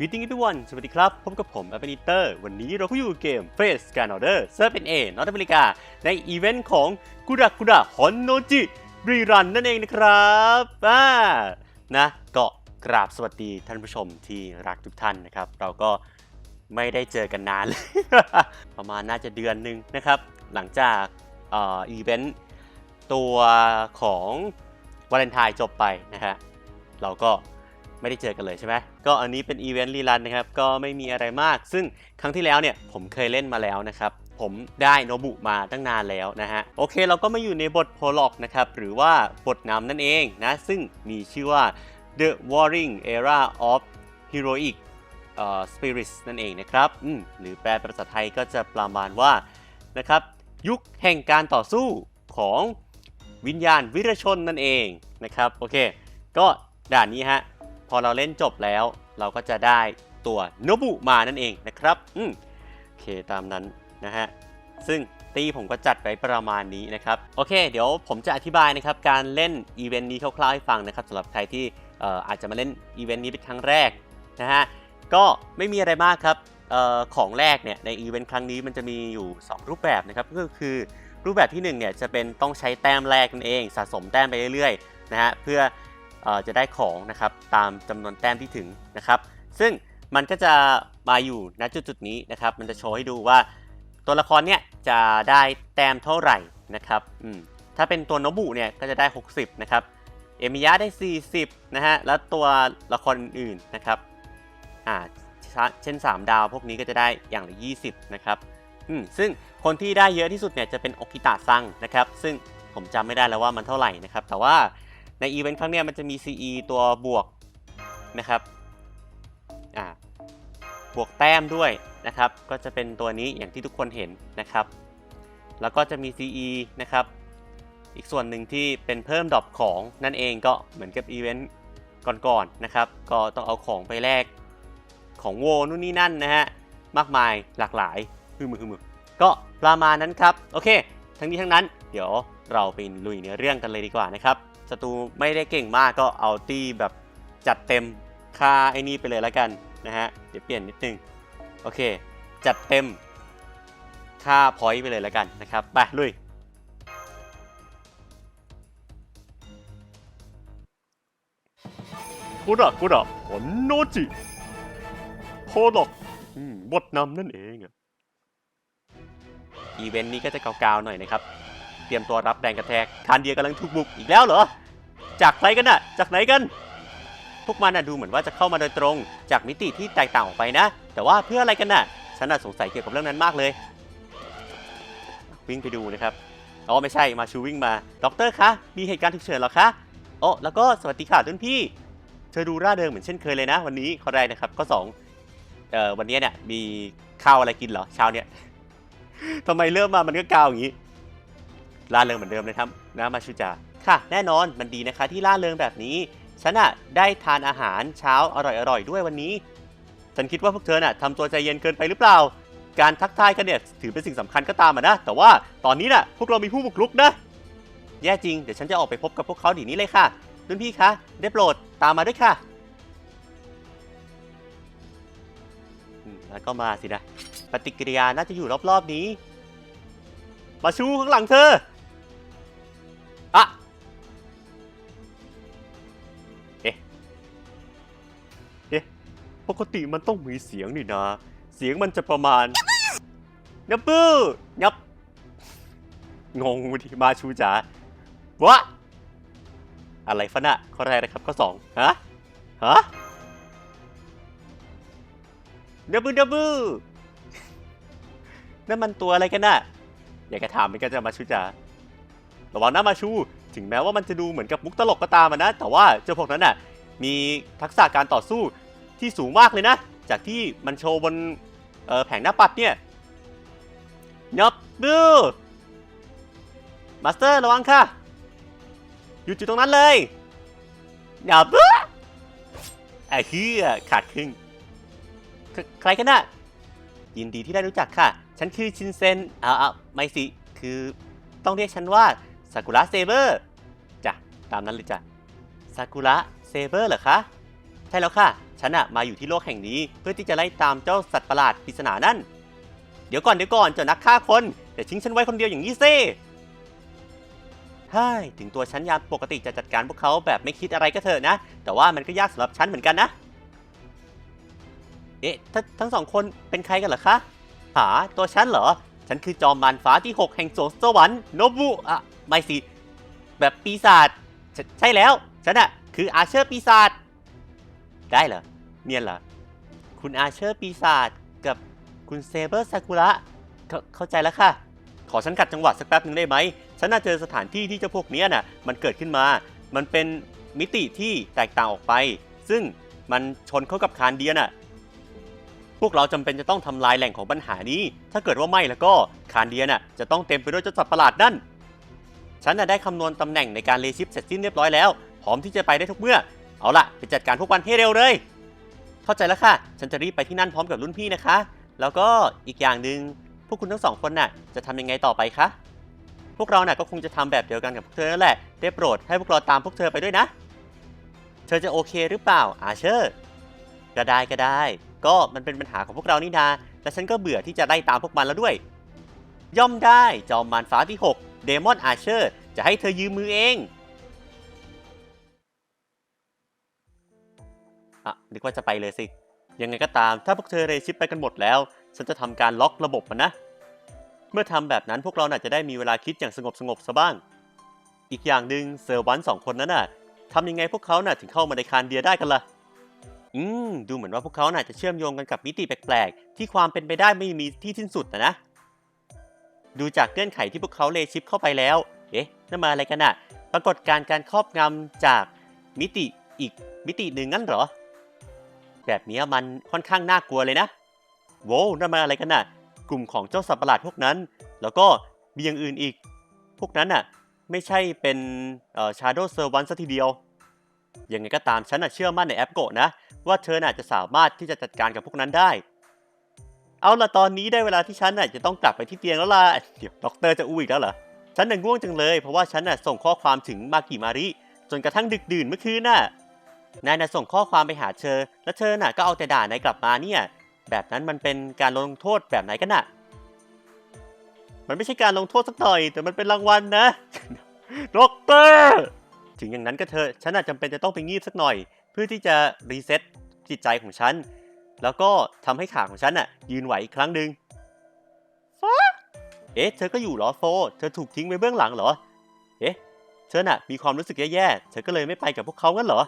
วิดีโอทุกวันสวัสดีครับ พบกับผมแอปเปิลเตอร์ วันนี้เราก็อยู่เกม Face Scan Order เซิร์ฟเป็นเอนอตอเมริกา ในอีเวนต์ของกุระกุระฮอนโนจิรีรันนั่นเองนะครับอ่านะก็กราบสวัสดีท่านผู้ชมที่รักทุกท่านนะครับ เราก็ไม่ได้เจอกันนานเลย ประมาณน่าจะเดือนหนึ่งนะครับ หลังจากอีเวนต์ตัวของวาเลนไทน์จบไปนะฮะเราก็ไม่ได้เจอกันเลยใช่ไหม ก็อันนี้เป็นอีเวนต์รีรันนะครับ ก็ไม่มีอะไรมาก ซึ่งครั้งที่แล้วเนี่ยผมเคยเล่นมาแล้วนะครับ ผมได้โนบุมาตั้งนานแล้วนะฮะ โอเคเราก็มาอยู่ในบทโพล็อกนะครับ หรือว่าบทนำนั่นเองนะ ซึ่งมีชื่อว่า The Warring Era of Heroic Spirits นั่นเองนะครับอืมหรือแปลเป็นภาษาไทยก็จะประมาณว่านะครับยุคแห่งการต่อสู้ของวิญญาณวิรชนนั่นเองนะครับ โอเค ก็ด่านนี้ฮะ อเราเล่นจบแล้ว เราก็จะได้ตัวโนบุมานั่นเองนะครับอืมโอเคตามนั้นนะฮะซึ่งตีผมก็จัดไว้ประมาณนี้นะครับ โอเค เดี๋ยวผมจะอธิบายนะครับ การเล่นอีเวนต์นี้คร่าวๆให้ฟังนะครับสำหรับใครที่อออาจจะมาเล่นอีเวนต์นี้เป็นครั้งแรกนะฮะก็ไม่มีอะไรมากครับออของแรกเนี่ยในอีเวนต์ครั้งนี้มันจะมีอยู่ 2 รูปแบบนะครับก็คือรูปแบบที่1เนี่ยจะเป็นต้องใช้แต้มแรกนั่นเอง สะสมแต้มไปเรื่อยๆนะฮะเพื่อ จะได้ของนะครับตามจำนวนแต้มที่ถึงนะครับ ซึ่งมันก็จะมาอยู่ณจุดๆนี้นะครับ มันจะโชว์ให้ดูว่าตัวละครเนี่ยจะได้แต้มเท่าไหร่นะครับอืมถ้าเป็นตัวโนบุเนี่ยก็จะได้ 60 นะครับ เอมิยะได้ 40 นะฮะ แล้วตัวละครอื่นๆนะครับ อ่า เช่น 3 ดาวพวกนี้ก็จะได้อย่างละ 20 นะครับ อืม ซึ่งคนที่ได้เยอะที่สุดเนี่ยจะเป็นโอกิตะซังนะครับ ซึ่งผมจำไม่ได้แล้วว่ามันเท่าไหร่นะครับ แต่ว่า ในอีเวนต์ครั้งนี้มันจะมี CE ตัวบวกนะครับอ่าบวกแต้มด้วยนะครับ ก็จะเป็นตัวนี้อย่างที่ทุกคนเห็นนะครับ แล้วก็จะมี CE นะครับ อีกส่วนหนึ่งที่เป็นเพิ่มดรอปของนั่นเองก็เหมือนกับอีเวนต์ก่อนๆนะครับ ก็ต้องเอาของไปแลกของโวนู่นนี่นั่นนะฮะ มากมายหลากหลายคือมือคือมือก็ประมาณนั้นครับ โอเค ทั้งนี้ทั้งนั้น เดี๋ยวเราไปลุยในเรื่องกันเลยดีกว่านะครับ ศัตรูไม่ได้เก่งมากก็เอาตีแบบจัดเต็มค่าไอ้นี่ไปเลยแล้วกันนะฮะ เดี๋ยวเปลี่ยนนิดนึง โอเค จัดเต็มค่าพอยต์ไปเลยแล้วกันนะครับ ไป ลุย กุระกุระฮอนโนจิโพดอกอืมบทนำนั่นเองอะอีเวนต์นี้ก็จะเกาๆหน่อยนะครับ เตรียมตัวรับแรงกระแทกคานเดียกำลังถูกบุกอีกแล้วเหรอ จากใครกันน่ะ จากไหนกัน พวกมันน่ะดูเหมือนว่าจะเข้ามาโดยตรง จากมิติที่แตกต่างออกไปนะ แต่ว่าเพื่ออะไรกันน่ะ ฉันน่ะสงสัยเกี่ยวกับเรื่องนั้นมากเลย วิ่งไปดูนะครับ อ๋อไม่ใช่ มาชูวิ่งมา ด็อกเตอร์คะ มีเหตุการณ์ฉุกเฉินหรอคะโอ้แล้วก็สวัสดีค่ะรุ่นพี่ เธอดูร่าเริงเหมือนเช่นเคยเลยนะ วันนี้ข้อแรกนะครับ ข้อสองเอ่อวันนี้เนี่ยมีข้าวอะไรกินเหรอเช้าเนี่ยทำไมเริ่มมามันก็กาวอย่างนี้ ร่าเริงเหมือนเดิมเลยครับนะมาชูจาค่ะ แน่นอนมันดีนะคะที่ร่าเริงแบบนี้ฉันอะได้ทานอาหารเช้าอร่อยๆด้วยวันนี้ ฉันคิดว่าพวกเธอน่ะทำตัวใจเย็นเกินไปหรือเปล่า การทักทายกันเนี่ยถือเป็นสิ่งสำคัญก็ตามอะนะ แต่ว่าตอนนี้น่ะพวกเรามีผู้บุกรุกนะ แย่จริง เดี๋ยวฉันจะออกไปพบกับพวกเขาดีนี้เลยค่ะรุ่นพี่คะได้โปรดตามมาด้วยค่ะอืมแล้วก็มาสินะ ปฏิกิริยาน่าจะอยู่รอบๆนี้ มาชูข้างหลังเธอ ปกติมันต้องมีเสียงนี่นะ เสียงมันจะประมาณยับปื้อยับ งงวิธีมาชูจ๋าวะอะไรฟะน่ะข้อแรกนะครับข้อสองฮะ ฮะดับเบิลดับเบิลนั่นมันตัวอะไรกันน่ะ อยากจะถามมันก็จะมาชูจ๋าระวังนะมาชู ถึงแม้ว่ามันจะดูเหมือนกับมุกตลกก็ตามนะ แต่ว่าเจ้าพวกนั้นน่ะ มีทักษะการต่อสู้ ที่สูงมากเลยนะ จากที่มันโชว์บนแผงหน้าปัดเนี่ยนับบูมาสเตอร์ระวังค่ะ อยู่จุดตรงนั้นเลยย่าเบ้อไอ้เฮียขาดครึ่ง ใครกันน่ะ ยินดีที่ได้รู้จักค่ะ ฉันคือชินเซนอ่าอ่าไม่สิ คือต้องเรียกฉันว่าซากุระเซเบอร์จ้ะ ตามนั้นเลยจ้ะซากุระเซเบอร์เหรอคะ ช่แล้วค่ะ ฉันอะมาอยู่ที่โลกแห่งนี้ เพื่อที่จะไล่ตามเจ้าสัตว์ประหลาดปริศนานั่น เดี๋ยวก่อนเดี๋ยวก่อนเจ้านักฆ่าคนแต่ทิ้งฉันไว้คนเดียวอย่างนี้ซิใช่ถึงตัวฉันยามปกติจะจัดการพวกเขาแบบไม่คิดอะไรก็เถอะนะ แต่ว่ามันก็ยากสำหรับฉันเหมือนกันนะ เอ๊ะททั้งสองคนเป็นใครกันเหรอคะ หาตัวฉันเหรอ ฉันคือจอมมารฟ้าที่ 6 แห่งสวงสวรรค์โนบุอะไม่สิ แบบปีศาจใช่ใช่แล้ว ฉันอะคืออาเชอร์ปีศาจ ได้เหรอ เนียนเหรอ คุณอาเชอร์ปีศาจกับคุณเซเบอร์ซากุระเข้าเข้าใจแล้วค่ะ ขอฉันกัดจังหวะสักแป๊บหนึ่งได้ไหม ฉันน่าเจอสถานที่ที่เจ้าพวกเนี้ยน่ะ มันเกิดขึ้นมา มันเป็นมิติที่แตกต่างออกไป ซึ่งมันชนเข้ากับคานเดียน่ะ พวกเราจำเป็นจะต้องทำลายแหล่งของปัญหานี้ ถ้าเกิดว่าไม่แล้วก็คานเดียน่ะจะต้องเต็มไปด้วยเจ้าสัตว์ประหลาดนั่น ฉันน่ะได้คำนวณตำแหน่งในการเลชิปเสร็จสิ้นเรียบร้อยแล้ว พร้อมที่จะไปได้ทุกเมื่อ เอาล่ะ ไปจัดการพวกมันให้เร็วเลย เข้าใจแล้วค่ะ ฉันจะรีบไปที่นั่นพร้อมกับรุ่นพี่นะคะ แล้วก็อีกอย่างหนึ่งพวกคุณทั้งสองคนน่ะ จะทำยังไงต่อไปคะ พวกเราน่ะก็คงจะทำแบบเดียวกันกับพวกเธอนั่นแหละ ได้โปรดให้พวกเราตามพวกเธอไปด้วยนะ เธอจะโอเคหรือเปล่า อาเชอร์ ก็ได้ก็ได้ ก็มันเป็นปัญหาของพวกเรานี่นา และฉันก็เบื่อที่จะไล่ตามพวกมันแล้วด้วย ย่อมได้ จอมมารฟ้าที่ 6 เดมอนอาเชอร์ จะให้เธอยืมมือเอง อะนึกว่าจะไปเลยสิ ยังไงก็ตามถ้าพวกเธอเรชิปไปกันหมดแล้ว ฉันจะทำการล็อกระบบมันนะ เมื่อทำแบบนั้นพวกเราน่ะจะได้มีเวลาคิดอย่างสงบสงบซะบ้าง อีกอย่างหนึ่งเซอร์วันสองคนนั้นน่ะทำยังไงพวกเขาน่ะถึงเข้ามาในคานเดียได้กันล่ะอืม ดูเหมือนว่าพวกเขาน่ะจะเชื่อมโยงกันกับมิติแปลกๆ ที่ความเป็นไปได้ไม่มีที่สิ้นสุดนะนะ ดูจากเงื่อนไขที่พวกเขาเลชิปเข้าไปแล้ว เอ๊ะนั่นมาอะไรกันน่ะปรากฏการณ์การครอบงำจากมิติอีกมิติหนึ่งงั้นเหรอ แบบนี้มันค่อนข้างน่ากลัวเลยนะโว้วนั่นมาอะไรกันน่ะ กลุ่มของเจ้าสัตว์ประหลาดพวกนั้น แล้วก็มีอย่างอื่นอีก พวกนั้นน่ะ ไม่ใช่เป็นเอ่อ Shadow Servant ซะทีเดียว ยังไงก็ตามฉันน่ะเชื่อมั่นในแอปโกะนะ ว่าเธอน่ะจะสามารถที่จะจัดการกับพวกนั้นได้ เอาละตอนนี้ได้เวลาที่ฉันน่ะจะต้องกลับไปที่เตียงแล้วล่ะ เดี๋ยวด็อกเตอร์จะอู้อีกแล้วเหรอ ฉันน่ะง่วงจังเลย เพราะว่าฉันน่ะส่งข้อความถึงมากิมาริจนกระทั่งดึกดื่นเมื่อคืนน่ะ นายน่ะส่งข้อความไปหาเธอ แล้วเธอน่ะก็เอาแต่ด่านายกลับมาเนี่ย แบบนั้นมันเป็นการลงโทษแบบไหนกันน่ะ มันไม่ใช่การลงโทษสักหน่อย แต่มันเป็นรางวัลนะด็อกเตอร์ถึงอย่างนั้นก็เธอฉันอาจจำเป็นจะต้องไปงีบสักหน่อย เพื่อที่จะรีเซ็ตจิตใจของฉัน แล้วก็ทำให้ขาของฉันน่ะ ยืนไหวอีกครั้งหนึ่งฟเอ๊ะ เธอก็อยู่หรอโฟ เธอถูกทิ้งไว้เบื้องหลังเหรอ เอ๊ะ เธอน่ะมีความรู้สึกแย่ๆ เธอก็เลยไม่ไปกับพวกเขางั้นเหรอ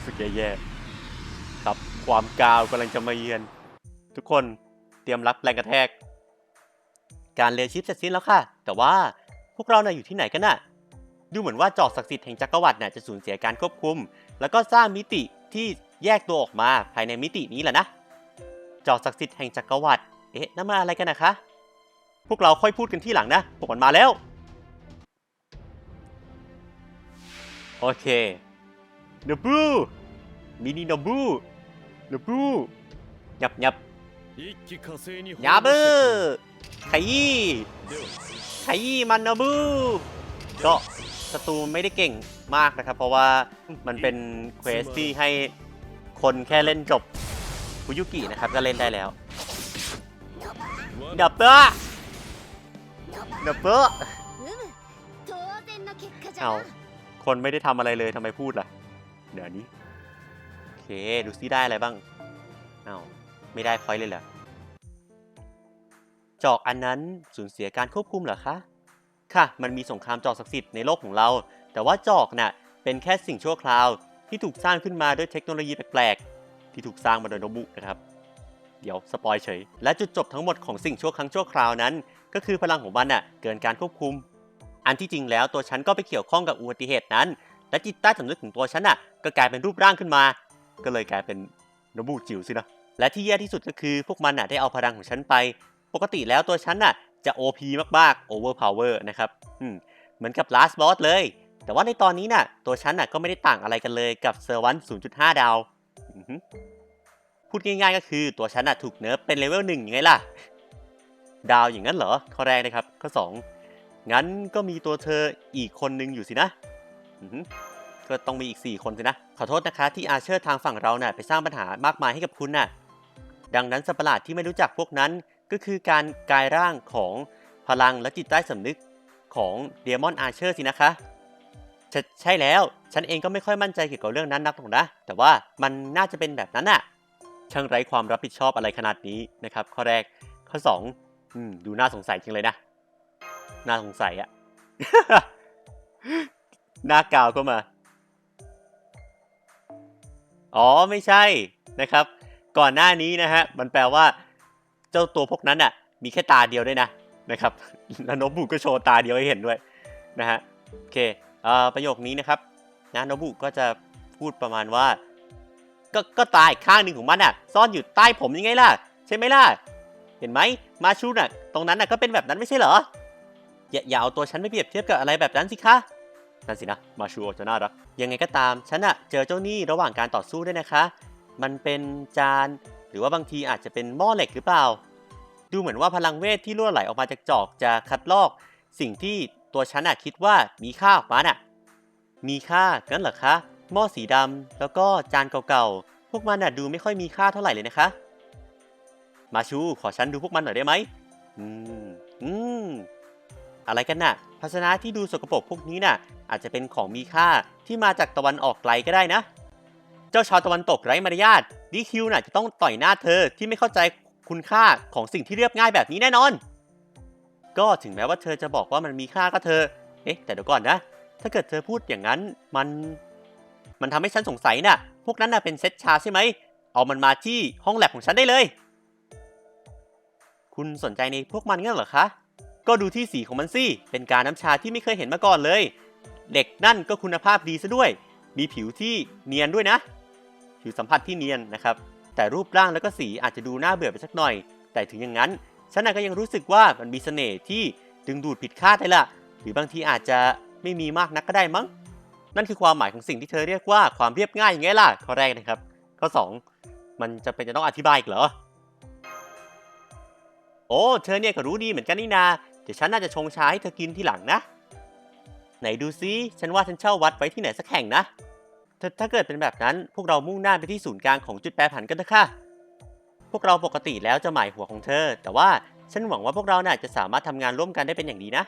รู้สึกแย่ๆครับความกาวกำลังจะมาเยือน ทุกคนเตรียมรับแรงกระแทก การเรียนชิปเสร็จสิ้นแล้วค่ะ แต่ว่าพวกเราน่ะอยู่ที่ไหนกันน่ะ ดูเหมือนว่าจอกศักดิ์สิทธิ์แห่งจักรวรรดิน่ะจะสูญเสียการควบคุม แล้วก็สร้างมิติที่แยกตัวออกมาภายในมิตินี้แหละนะ จอกศักดิ์สิทธิ์แห่งจักรวรรดิเอ๊ะนั่นมาอะไรกันนะคะ พวกเราค่อยพูดกันที่หลังนะพวกมันมาแล้ว โอเค นบูมินิโนบูนบูหยับหยับหยับเบอร์ขยี้ข่มันนบูก็ศัตรูไม่ได้เก่งมากนะครับ เพราะว่ามันเป็นเควสที่ให้คนแค่เล่นจบคุยุกินะครับ ก็เล่นได้แล้วดับเตอร์ดับเบอร์เอาคนไม่ได้ทำอะไรเลยทำไมพูดล่ะ เดี๋ยวนี้โอเค ดูซิได้อะไรบ้างเอาไม่ได้พอยเลยเหรอจอกอันนั้นสูญเสียการควบคุมเหรอคะ ค่ะ มันมีสงครามจอกศักดิ์สิทธิ์ในโลกของเรา แต่ว่าจอกน่ะเป็นแค่สิ่งชั่วคราว ที่ถูกสร้างขึ้นมาด้วยเทคโนโลยีแปลกๆ ที่ถูกสร้างมาโดยโนบุนะครับ เดี๋ยวสปอยเฉย และจุดจบทั้งหมดของสิ่งชั่วครั้งชั่วคราวนั้น ก็คือพลังของมันน่ะเกินการควบคุม อันที่จริงแล้วตัวฉันก็ไปเกี่ยวข้องกับอุบัติเหตุนั้น และจิตใต้สำนึกของตัวฉันน่ะก็กลายเป็นรูปร่างขึ้นมา ก็เลยกลายเป็นโนบุจิ๋วสินะและที่แย่ที่สุดก็คือพวกมันน่ะได้เอาพลังของฉันไป ปกติแล้วตัวฉันน่ะจะ OP มากๆ overpower นะครับอืมเหมือนกับ last boss เลย แต่ว่าในตอนนี้น่ะตัวฉันน่ะก็ไม่ได้ต่างอะไรกันเลยกับเซอร์วัน0.5 ดาวพูดง่ายๆก็คือตัวฉันน่ะถูกเนิร์ฟเป็นเลเวลหนึ่งยังไงล่ะ ดาวอย่างนั้นเหรอข้อแรกนะครับข้อ 2 งั้นก็มีตัวเธออีกคนนึงอยู่สินะ ก็ต้องมีอีก 4 คนสินะ ขอโทษนะคะที่อาเชอร์ทางฝั่งเราเนะ่ะไปสร้างปัญหามากมายให้กับคุณน่ะ ดังนั้นสัตว์ประหลาดที่ไม่รู้จักพวกนั้นก็คือการกายร่างของพลังและจิตใต้สำนึกของเดมอนอาเชอร์สินะคะใชใช่แล้ว ฉันเองก็ไม่ค่อยมั่นใจเกี่ยวกับเรื่องนั้นนักหรอกนะ แต่ว่ามันน่าจะเป็นแบบนั้นน่ะ ช่างไร้ความรับผิดชอบอะไรขนาดนี้นะครับ ข้อแรก ข้อ2อืม ดูน่าสงสัยจริงเลยนะ น่าสงสัยอะ หน้ากาวก็มา อ๋อไม่ใช่นะครับ ก่อนหน้านี้นะฮะมันแปลว่า เจ้าตัวพวกนั้นอะ มีแค่ตาเดียวด้วยนะนะครับแล้วโนบุก็โชว์ตาเดียวให้เห็นด้วยนะฮะโอเคอประโยคนี้นะครับนะโนบุก็จะพูดประมาณว่า ก็ก็ตาอีกข้างหนึ่งของมันอะ ซ่อนอยู่ใต้ผมยังไงล่ะ ใช่ไหมล่ะ เห็นไหมมาชูน่ะ ตรงนั้นน่ะก็เป็นแบบนั้นไม่ใช่เหรออย่าอย่าเอาตัวฉันไปเปรียบเทียบกับอะไรแบบนั้นสิคะ นั่นสินะ มาชูจะน่ารัก ยังไงก็ตาม ฉันอะเจอเจ้าหนี้ระหว่างการต่อสู้ด้วยนะคะ มันเป็นจาน หรือว่าบางทีอาจจะเป็นหม้อเหล็กหรือเปล่า ดูเหมือนว่าพลังเวทที่รั่วไหลออกมาจากจอกจะคัดลอก สิ่งที่ตัวฉันอะคิดว่ามีค่าออกมาน่ะ มีค่างั้นเหรอคะ หม้อสีดำแล้วก็จานเก่าๆ พวกมันอะดูไม่ค่อยมีค่าเท่าไหร่เลยนะคะ มาชู ขอฉันดูพวกมันหน่อยได้ไหมอืม อืม อะไรกันน่ะ ภาชนะที่ดูสกปรกพวกนี้น่ะ อาจจะเป็นของมีค่าที่มาจากตะวันออกไกลก็ได้นะ เจ้าชาวตะวันตกไร้มารยาทดีคิวน่ะจะต้องต่อยหน้าเธอที่ไม่เข้าใจคุณค่าของสิ่งที่เรียบง่ายแบบนี้แน่นอน ก็ถึงแม้ว่าเธอจะบอกว่ามันมีค่าก็เธอ เอ๊ะ แต่เดี๋ยวก่อนนะ ถ้าเกิดเธอพูดอย่างนั้นมัน มันทำให้ฉันสงสัยน่ะ พวกนั้นน่ะเป็นเซตชาใช่ไหม เอามันมาที่ห้องแลบของฉันได้เลย คุณสนใจในพวกมันงั้นเหรอคะ ก็ดูที่สีของมันสิ เป็นการน้ำชาที่ไม่เคยเห็นมาก่อนเลย เหล็กนั่นก็คุณภาพดีซะด้วย มีผิวที่เนียนด้วยนะ ผิวสัมผัสที่เนียนนะครับ แต่รูปร่างแล้วก็สีอาจจะดูน่าเบื่อไปสักหน่อย แต่ถึงอย่างนั้นฉันก็ยังรู้สึกว่ามันมีเสน่ห์ที่ดึงดูดผิดคาดเลยล่ะ หรือบางทีอาจจะไม่มีมากนักก็ได้มั้ง นั่นคือความหมายของสิ่งที่เธอเรียกว่าความเรียบง่ายอย่างไงล่ะ ข้อแรกนะครับ ข้อสองมันจะเป็นจะต้องอธิบายอีกเหรอ โอ้ เธอเนี่ยก็รู้ดีเหมือนกันนี่นา ดี๋ยวฉันน่าจะชงชาให้เธอกินทีหลังนะ ไหนดูซิฉันว่าฉันเช่าวัดไว้ที่ไหนสักแห่งนะถ้าถ้าเกิดเป็นแบบนั้นพวกเรามุ่งหน้าไปที่ศูนย์กลางของจุดแปรผันกันเถอะค่ะพวกเราปกติแล้วจะหมายหัวของเธอ แต่ว่าฉันหวังว่าพวกเราน่ะจะสามารถทำงานร่วมกันได้เป็นอย่างดีนะ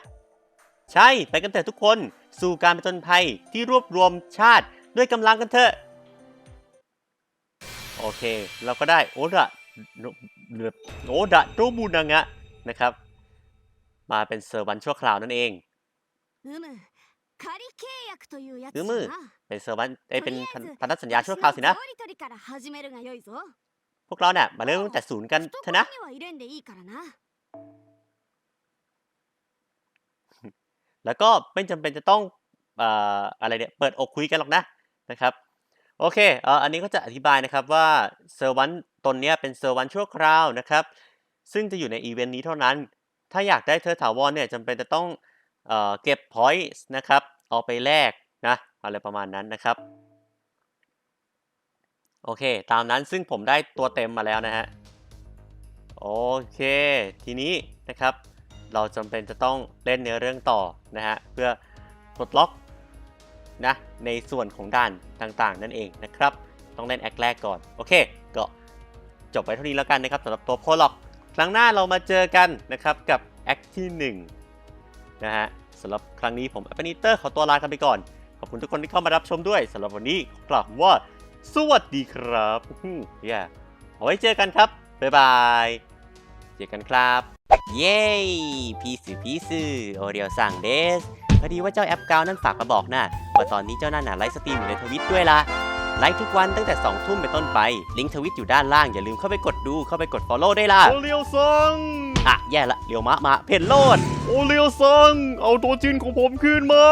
ใช่ไปกันเถอะทุกคน สู่การผจญภัยที่รวบรวมชาติด้วยกำลังกันเถอะโอเค เราก็ได้โอดะโอดะโตบูนางะนะครับ มาเป็นเซอร์วันชั่วคราวนั่นเองอืมเป็นเซอร์วันไอเป็นพันธสัญญาชั่วคราวสินะ พวกเราเนี่ยมาเริ่มตั้งแต่ศูนย์กันเถอะนะ แล้วก็ไม่จำเป็นจะต้องอะไรเนี่ย เปิดอกคุยกันหรอกนะนะครับ โอเคออันนี้ก็จะอธิบายนะครับว่าเซอร์วันตนเนี้ยเป็นเซอร์วันชั่วคราวนะครับ ซึ่งจะอยู่ในอีเวนต์นี้เท่านั้น ถ้าอยากได้เธอถาวรเนี่ยจำเป็นจะต้องเอเก็บ points นะครับ เอาไปแลกนะอะไรประมาณนั้นนะครับ โอเค ตามนั้นซึ่งผมได้ตัวเต็มมาแล้วนะฮะ โอเค ทีนี้นะครับ เราจำเป็นจะต้องเล่นเนื้อเรื่องต่อนะฮะ เพื่อปลดล็อกนะในส่วนของด่านต่างๆ นั่นเองนะครับ ต้องเล่นแอคแรกก่อน โอเค ก็จบไปเท่านี้แล้วกันนะครับสำหรับตัวโพล็อก ครั้งหน้าเรามาเจอกันนะครับกับแอคที่1นะฮะสำหรับครั้งนี้ผมแอปเปิลเตอร์ขอตัวลากันไปก่อน ขอบคุณทุกคนที่เข้ามารับชมด้วยสำหรับวันนี้กล่าวว่า สวัสดีครับอืมเย้เอาไว้เจอกันครับ บ๊ายบาย เจอกันครับ เย้พีสือพีสือโอเรียวสั่งเดสพอดีว่าเจ้าแอปกาวนั่นฝากมาบอกนะว่าตอนนี้เจ้านั่นน่ะไลฟ์สตรีมอยู่ในทวิตด้วยล่ะ ไลฟ์ทุกวันตั้งแต่ 2 ทุ่มเป็นต้นไป ลิงก์ทวิตอยู่ด้านล่าง อย่าลืมเข้าไปกดดูเข้าไปกด Follow ได้ล่ะ โอเลียวซัง อะ แย่ละเรียวมะมาเพนโลด โอเลียวซัง เอาตัวจินของผมคืนมา